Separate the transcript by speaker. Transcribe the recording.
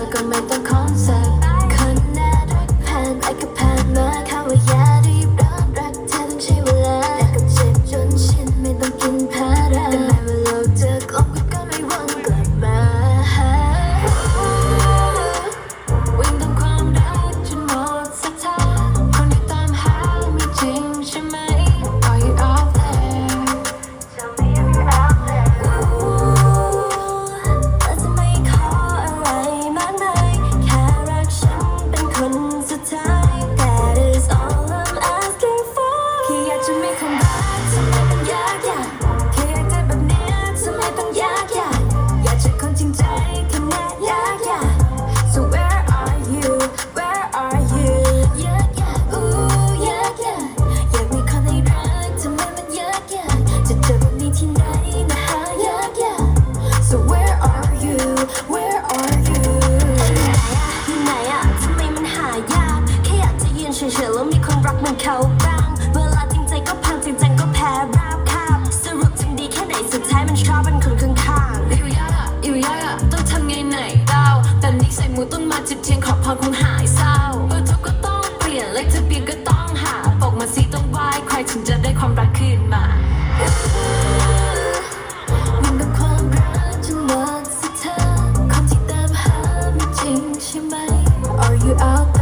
Speaker 1: like I make the concept. จะไม่ความรักทำไมมันย
Speaker 2: ากยาก เป็นคนข้างๆ
Speaker 1: อยู่ยากอะอยู่ยากต้องทำไงไหนเล่าแต่นี้ใส่มือต้นมาจิบเทียนขอพรคงหายเศร้าเบอร์โทรก็ต้องเปลี่ยนเลขทะเบียนก็ต้องหาปอกมาสีต้องไหวใครถึงจะได้ความรักคืนมาใช่ไหม Are you out